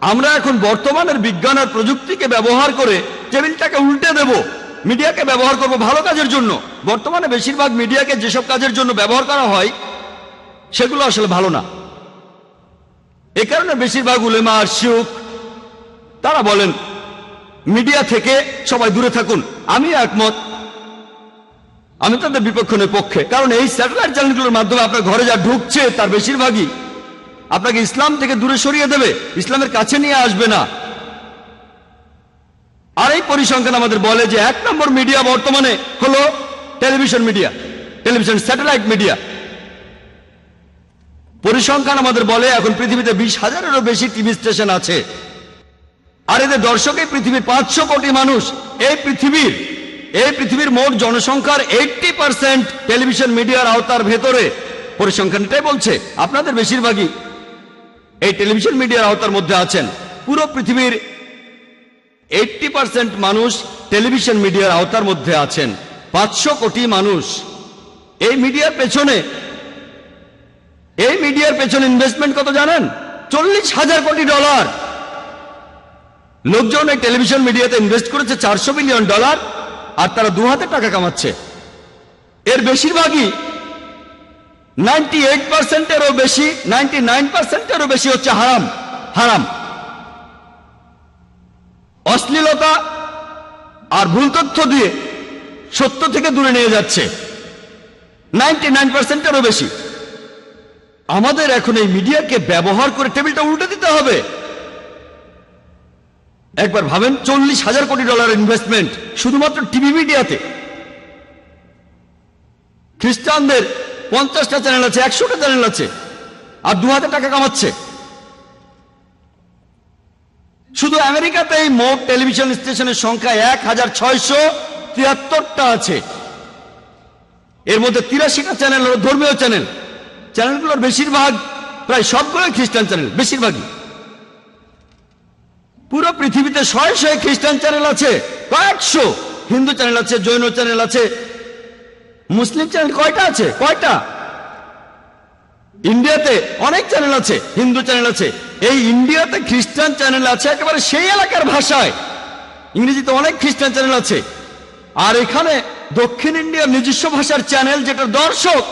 আমরা এখন বর্তমানের বিজ্ঞান আর প্রযুক্তিকে ব্যবহার করে টেবিলটাকে উল্টে দেব, মিডিয়াকে ব্যবহার করব ভালো কাজের জন্য। বর্তমানে বেশিরভাগ মিডিয়াকে যেসব কাজের জন্য ব্যবহার করা হয়, সেগুলো আসলে ভালো না। এ কারণে বেশিরভাগ উলেমা শিউক, তারা বলেন, মিডিয়া থেকে সবাই দূরে থাকুন। আমি একমত। আমি তাদের বিপক্ষণের পক্ষে। কারণ এই স্যাটেলাইট চ্যানেলগুলোর মাধ্যমে আপনার ঘরে যা ঢুকছে, তার বেশিরভাগই আপনাকে ইসলাম থেকে দূরে সরিয়ে দেবে, ইসলামের কাছে নিয়ে আসবে না। আর এই পরিসংখ্যান আমাদের বলে যে এক নম্বর মিডিয়া বর্তমানে হলো television media, television satellite media. পরিসংখ্যান আমাদের বলে এখন পৃথিবীতে বিশ হাজারেরও বেশি টিভি স্টেশন আছে। আর এদের দর্শক পৃথিবীর পাঁচশো কোটি মানুষ, এই পৃথিবীর এই পৃথিবীর মোট জনসংখ্যার এইটটি পার্সেন্ট টেলিভিশন মিডিয়ার আওতার ভেতরে। পরিসংখ্যান এটাই বলছে, আপনাদের বেশিরভাগই এই টেলিভিশন মিডিয়ার আওতার মধ্যে আছেন। পুরো পৃথিবীর এইটটি পার্সেন্ট মানুষ টেলিভিশন মিডিয়ার আওতার মধ্যে আছেন। পাঁচশো কোটি মানুষ। এই মিডিয়ার পেছনে, এই মিডিয়ার পেছনে ইনভেস্টমেন্ট কত জানেন? চল্লিশ হাজার কোটি ডলার। লোকজন এই টেলিভিশন মিডিয়াতে ইনভেস্ট করেছে চারশো মিলিয়ন ডলার আর তারা দু হাতে টাকা কামাচ্ছে। এর বেশিরভাগই নাইনটি এইট বেশি, নাইনটি নাইন পার্সেন্টেরও বেশি হচ্ছে হারাম হারাম। অশ্লীলতা আর ভুল তথ্য দিয়ে সত্য থেকে দূরে নিয়ে যাচ্ছে, নাইনটি নাইন পার্সেন্টেরও বেশি। আমাদের এখন এই মিডিয়াকে ব্যবহার করে টেবিলটা উল্টে দিতে হবে। একবার ভাবেন, চল্লিশ হাজার কোটি ডলার ইনভেস্টমেন্ট শুধুমাত্র টিভি মিডিয়াতে। খ্রিস্টানদের পঞ্চাশটা চ্যানেল আছে, একশোটা চ্যানেল আছে। আর দু হাজার টাকা কামাচ্ছে। শুধু আমেরিকাতে এই মোট টেলিভিশন স্টেশনের সংখ্যা এক হাজার ছয়শো তিয়াত্তরটা আছে। এর মধ্যে তিরাশিটা চ্যানেল হলো ধর্মীয় চ্যানেল চ্যানেলগুলোর বেশিরভাগ প্রায় সবগুলোই খ্রিস্টান চ্যানেল বেশিরভাগই। পুরো পৃথিবীতে শয়ে শয়ে খ্রিস্টান চ্যানেল আছে, কয়েকশো। হিন্দু চ্যানেল আছে, জৈন চ্যানেল আছে মুসলিম চ্যানেল কয়টা আছে? কয়টা? ইন্ডিয়াতে অনেক চ্যানেল আছে, হিন্দু চ্যানেল আছে। এই ইন্ডিয়াতে খ্রিস্টান চ্যানেল আছে একেবারে সেই এলাকার ভাষায়। ইংরেজিতে অনেক খ্রিস্টান চ্যানেল আছে। আর এখানে দক্ষিণ ইন্ডিয়ার নিজস্ব ভাষার চ্যানেল যেটা দর্শক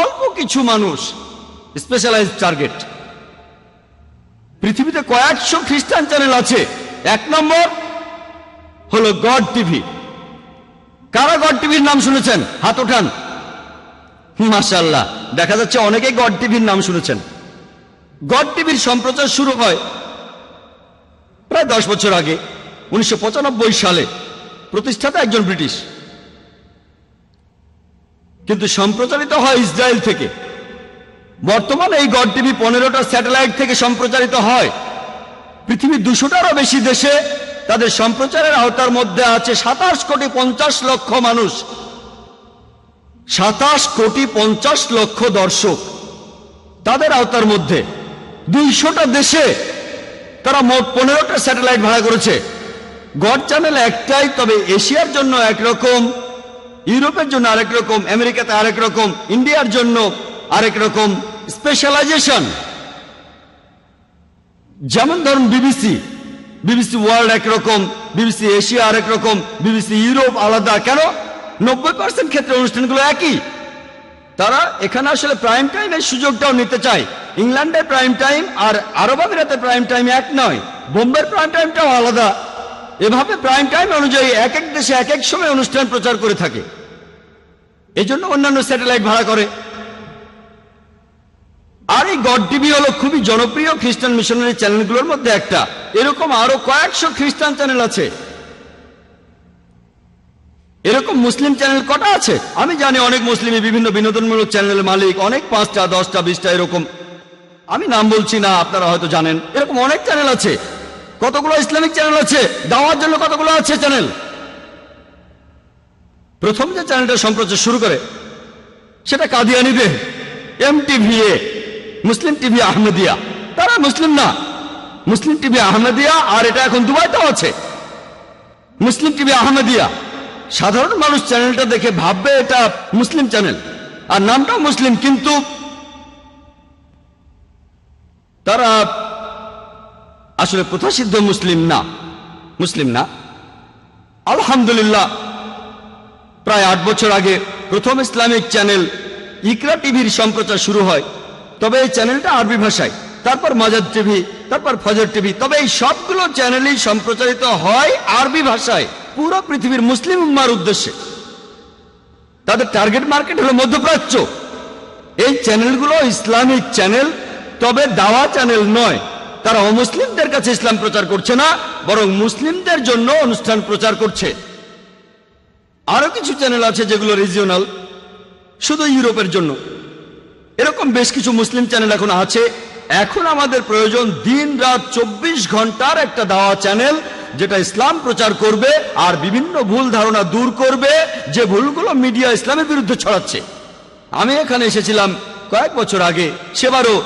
অল্প কিছু মানুষ স্পেশালাইজ টার্গেট পৃথিবীতে কয়েকশো খ্রিস্টান চ্যানেল আছে। এক নম্বর হলো গড টিভি। কারা গড টিভির নাম শুনেছেন? হাত ওঠান মাসাল্লাহ দেখা যাচ্ছে অনেকেই গড টিভির নাম শুনেছেন। গড টিভির সম্প্রচার শুরু হয় প্রায় দশ বছর আগে, উনিশশো পঁচানব্বই সালে। প্রতিষ্ঠাতা একজন ব্রিটিশ। কিন্তু সম্প্রচারিত হয় ইসরায়েল থেকে। বর্তমানে এই গড টিভি পনেরোটা স্যাটেলাইট থেকে সম্প্রচারিত হয়। পৃথিবীর দুশোটারও বেশি দেশে তাদের সম্প্রচারের আওতার মধ্যে আছে সাতাশ কোটি পঞ্চাশ লক্ষ মানুষ। সাতাশ কোটি পঞ্চাশ লক্ষ দর্শক তাদের আওতার মধ্যে। দুইশোটা দেশে তারা মোট পনেরোটা স্যাটেলাইট ভাড়া করেছে। গড চ্যানেল একটাই, তবে এশিয়ার জন্য একরকম ইউরোপের জন্য আরেক রকম, আমেরিকাতে আরেক রকম, ইন্ডিয়ার জন্য আরেক রকম স্পেশালাইজেশন যেমন ধরুন বিবিসি বিবিসি ওয়ার্ল্ড একরকম বিবিসি এশিয়া আরেক রকম বিবিসি ইউরোপ আলাদা। কেন? নব্বই পার্সেন্ট ক্ষেত্রে অনুষ্ঠানগুলো একই। তারা এখানে আসলে প্রাইম টাইমের সুযোগটাও নিতে চায়। ইংল্যান্ডে প্রাইম টাইম আর আরব আমিরাতে প্রাইম টাইম এক নয়। বোম্বের প্রাইম টাইমটাও আলাদা। এভাবে প্রাইম টাইম অনুযায়ী এক এক দেশে এক এক সময় অনুষ্ঠান প্রচার করে থাকে। এই জন্য অন্যান্য স্যাটেলাইট ভাড়া করে। আর এই গড টিভি হলো খুবই জনপ্রিয় খ্রিস্টান মিশনারি চ্যানেলগুলোর মধ্যে একটা। এরকম আরও কয়েকশো খ্রিস্টান চ্যানেল আছে। এরকম মুসলিম চ্যানেল কটা আছে? আমি জানি অনেক মুসলিমই বিভিন্ন বিনোদনমূলক চ্যানেলের মালিক, অনেক পাঁচটা, দশটা, বিশটা, এরকম। আমি নাম বলছি না, আপনারা হয়তো জানেন। এরকম অনেক চ্যানেল আছে। কতগুলো ইসলামিক চ্যানেল আছে? দাওয়ার জন্য কতগুলো আছে চ্যানেল? প্রথম যে চ্যানেলটা সম্প্রচার শুরু করে, সেটা কাদিয়ানিদের এম টিভিএ মুসলিম টিভি আহমেদিয়া। তারা মুসলিম না। মুসলিম টিভি আহমেদিয়া আর এটা এখন দুবাইতেও আছে। Muslim TV Ahmadiyya. সাধারণ মানুষ চ্যানেলটা দেখে ভাববে এটা মুসলিম চ্যানেল। আর নামটাও মুসলিম, কিন্তু তারা আসলে প্রথাসিদ্ধ মুসলিম না? মুসলিম না। আলহামদুলিল্লাহ, প্রায় আট বছর আগে প্রথম ইসলামিক চ্যানেল ইকরা টিভির সম্প্রচার শুরু হয়। তবে এই চ্যানেলটা আরবি ভাষায়। তারপর মাজাদ টিভি, তারপর ফজর টিভি। তবে এই সবগুলো চ্যানেলই সম্প্রচারিত হয় আরবি ভাষায়। পুরো পৃথিবীর মুসলিম উম্মার উদ্দেশ্যে। তাদের টার্গেট মার্কেট হলো মধ্যপ্রাচ্য। এই চ্যানেলগুলো ইসলামিক চ্যানেল, তবে দাওয়া চ্যানেল নয়। তারা অমুসলিমদের কাছে ইসলাম প্রচার করছে না, বরং মুসলিমদের জন্য অনুষ্ঠান প্রচার করছে। আরও কিছু চ্যানেল আছে যেগুলো রিজিওনাল শুধু ইউরোপের জন্য। এরকম বেশ কিছু মুসলিম চ্যানেল এখন আছে। এখন আমাদের প্রয়োজন দিন রাত চব্বিশ ঘণ্টার একটা দাওয়া চ্যানেল, যেটা ইসলাম প্রচার করবে আর বিভিন্ন ভুল ধারণা দূর করবে, যে ভুলগুলো মিডিয়া ইসলামের বিরুদ্ধে ছড়াচ্ছে। আমি এখানে এসেছিলাম কয়েক বছর আগে, সেবারও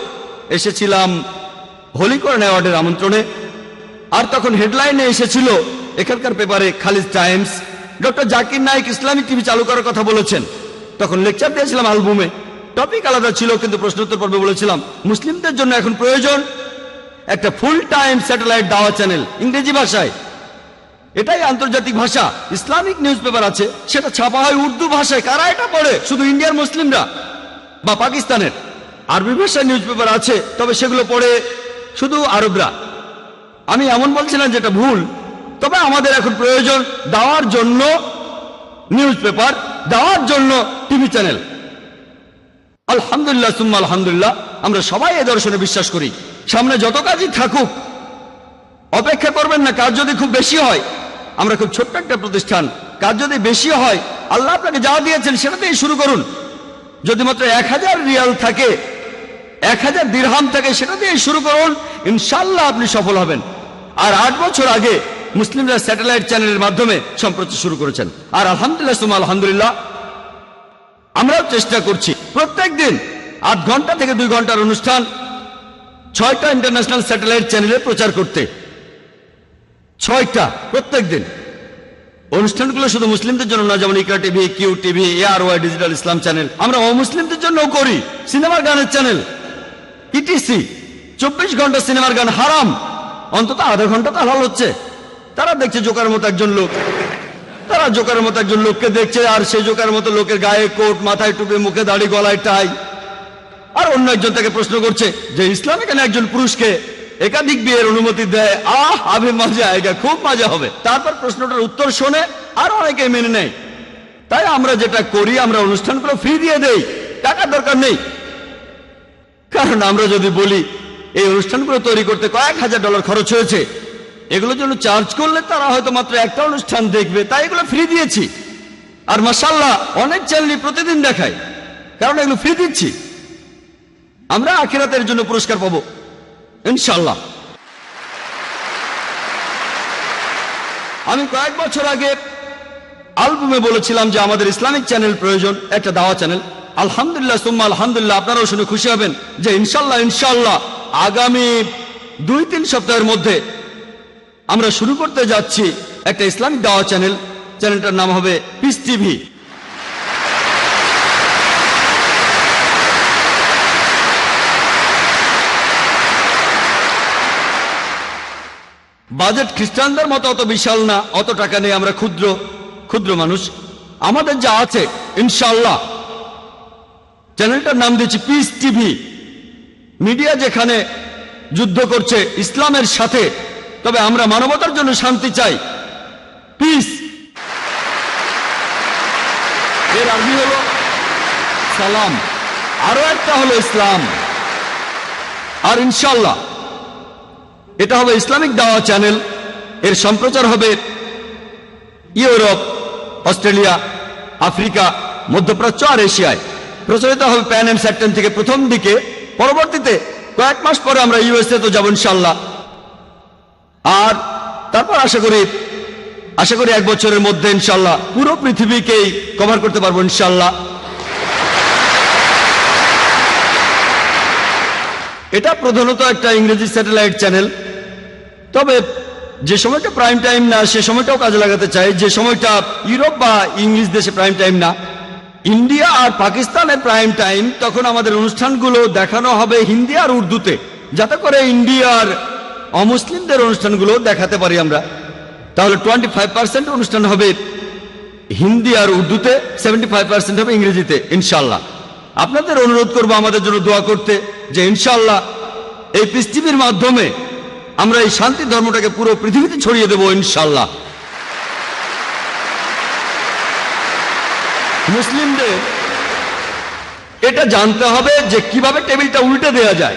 এসেছিলাম হোলিকরণ অ্যাওয়ার্ডের আমন্ত্রণে। আর তখন হেডলাইনে এসেছিল এখানকার পেপারে Khaleej Times. Doctor Zakir Naik Islamic TV চালু করার কথা বলেছেন। তখন লেকচার দিয়েছিলাম অ্যালবুমে। টপিক আলাদা ছিল, কিন্তু প্রশ্নোত্তর পর্বে বলেছিলাম, মুসলিমদের জন্য এখন প্রয়োজন একটা ফুল টাইম স্যাটেলাইট দাওয়া চ্যানেল ইংরেজি ভাষায়। এটাই আন্তর্জাতিক ভাষা। ইসলামিক নিউজ পেপার আছে, সেটা ছাপা হয় উর্দু ভাষায়। কারা এটা পড়ে? শুধু ইন্ডিয়ার মুসলিমরা বা পাকিস্তানের? আরবি ভাষায় নিউজ পেপার আছে, তবে সেগুলো পড়ে শুধু আরবরা। আমি এমন বলছি না যেটা ভুল, তবে আমাদের এখন প্রয়োজন দেওয়ার জন্য নিউজ পেপার দেওয়ার জন্য টিভি চ্যানেল আলহামদুলিল্লাহ, সুম্মা আলহামদুলিল্লাহ। আমরা সবাই এ দর্শনে বিশ্বাস করি। সামনে যত কাজই থাকুক, অপেক্ষা করবেন না, কাজ যদি খুব বেশি হয়, আমরা খুব ছোট্ট একটা প্রতিষ্ঠান, কাজ যদি বেশি হয়, আল্লাহ আপনাকে যা দিয়েছেন সেটাতেই শুরু করুন। যদি মাত্র এক হাজার রিয়াল থাকে, এক হাজার দিরহাম থাকে সেটা দিয়ে শুরু করুন। ইনশাল্লাহ আপনি সফল হবেন। আর আট বছর আগে মুসলিমরা স্যাটেলাইট চ্যানেলের মাধ্যমে সম্প্রচার শুরু করেছেন। আর আলহামদুলিল্লাহ সুমা আলহামদুলিল্লাহ আমরাও চেষ্টা করছি। প্রত্যেক দিন আট ঘণ্টা থেকে দুই ঘণ্টার অনুষ্ঠান, ছয়টা ইন্টারন্যাশনাল স্যাটেলাইট চ্যানেলে প্রচার করতে। ছয়টা প্রত্যেক দিন। অনুষ্ঠানগুলো শুধু মুসলিমদের জন্য না, যেমন Iqra TV, Q TV ARY Digital Islam Channel আমরা অমুসলিমদের জন্যও করি, সিনেমার গানের চ্যানেল ইটিসি চব্বিশ ঘণ্টা সিনেমার গান হারাম। অন্তত আধা ঘণ্টা তো হালাল হচ্ছে। তারা দেখছে জোকার মতো একজন লোক। তারা জোকার মতো একজন লোককে দেখছে আর সেই জোকার মতো লোকের গায়ে কোট, মাথায় টুপি, মুখে দাড়ি, গলায় টাই। আর অন্য একজন তাকে প্রশ্ন করছে, যে ইসলাম এখানে একজন পুরুষকে একাধিক বিয়ের অনুমতি দেয়? আহ, আবে মজা আয়গা খুব মজা হবে। তারপর প্রশ্নটার উত্তর শোনে, আর অনেকে মেনে নেয়। তাই আমরা যেটা করি, আমরা অনুষ্ঠানগুলো ফ্রি দিয়ে দেই টাকার দরকার নেই। কারণ আমরা যদি বলি, এই অনুষ্ঠানগুলো তৈরি করতে কয়েক হাজার ডলার খরচ হয়েছে এগুলোর জন্য চার্জ করলে তারা হয়তো মাত্র একটা অনুষ্ঠান দেখবে, তাই এগুলো ফ্রি দিয়েছি। আর মাসাল্লাহ অনেক চ্যানেলই প্রতিদিন দেখায়, কারণ এগুলো ফ্রি দিচ্ছি। আমরা আখিরাতের জন্য পুরস্কার পাবো ইনশাল্লাহ আমি কয়েক বছর আগে আলবুমে বলেছিলাম যে আমাদের ইসলামিক চ্যানেল প্রয়োজন, একটা দাওয়া চ্যানেল আলহামদুলিল্লাহ, সুম্মা আলহামদুলিল্লাহ, আপনারাও শুনে খুশি হবেন যে ইনশাল্লাহ ইনশাল্লাহ আগামী দুই তিন সপ্তাহের মধ্যে আমরা শুরু করতে যাচ্ছি একটা ইসলামিক দাওয়া চ্যানেল। চ্যানেলটার নাম হবে পিস টিভি বাজেট খ্রিস্টানদের মতো অত বিশাল না, অত টাকা নেই আমরা ক্ষুদ্র ক্ষুদ্র মানুষ। আমাদের যা আছে ইনশাল্লাহ চ্যানেলটার নাম দিয়েছি পিস টিভি মিডিয়া যেখানে যুদ্ধ করছে, ইসলামের সাথে তবে আমরা মানবতার জন্য শান্তি চাই। পিস এর আরবি হলো সালাম। আরও একটা হলো ইসলাম। আর ইনশাল্লাহ এটা হবে ইসলামিক দাওয়া চ্যানেল। এর সম্প্রচার হবে ইউরোপ, অস্ট্রেলিয়া, আফ্রিকা, মধ্যপ্রাচ্য আর এশিয়ায়। প্রচলিত হবে প্যান এম স্যাটেন থেকে প্রথম দিকে। পরবর্তীতে কয়েক মাস পরে আমরা ইউএসএ তো যাব ইনশাল্লাহ আর তারপর আশা করি আশা করি এক বছরের মধ্যে ইনশাল্লাহ পুরো পৃথিবীকেই কভার করতে পারব ইনশাল্লাহ। এটা প্রধানত একটা ইংরেজি স্যাটেলাইট চ্যানেল তবে যে সময়টা প্রাইম টাইম না, সে সময়টাও কাজে লাগাতে চাই। যে সময়টা ইউরোপ বা ইংলিশ দেশে প্রাইম টাইম না। ইন্ডিয়া আর পাকিস্তানের প্রাইম টাইম তখন আমাদের অনুষ্ঠানগুলো দেখানো হবে হিন্দি আর উর্দুতে। যাতে করে ইন্ডিয়ার অমুসলিমদের অনুষ্ঠানগুলো দেখাতে পারি আমরা। তাহলে টোয়েন্টি ফাইভ পার্সেন্ট অনুষ্ঠান হবে হিন্দি আর উর্দুতে সেভেন্টি ফাইভ পার্সেন্ট হবে ইংরেজিতে ইনশাল্লাহ আপনাদের অনুরোধ করব আমাদের জন্য দোয়া করতে যে ইনশাল্লাহ এই পৃথিবীর মাধ্যমে আমরা এই শান্তি ধর্মটাকে পুরো পৃথিবীতে ছড়িয়ে দেবো ইনশাল্লাহ মুসলিমদের এটা জানতে হবে যে কীভাবে টেবিলটা উল্টে দেওয়া যায়।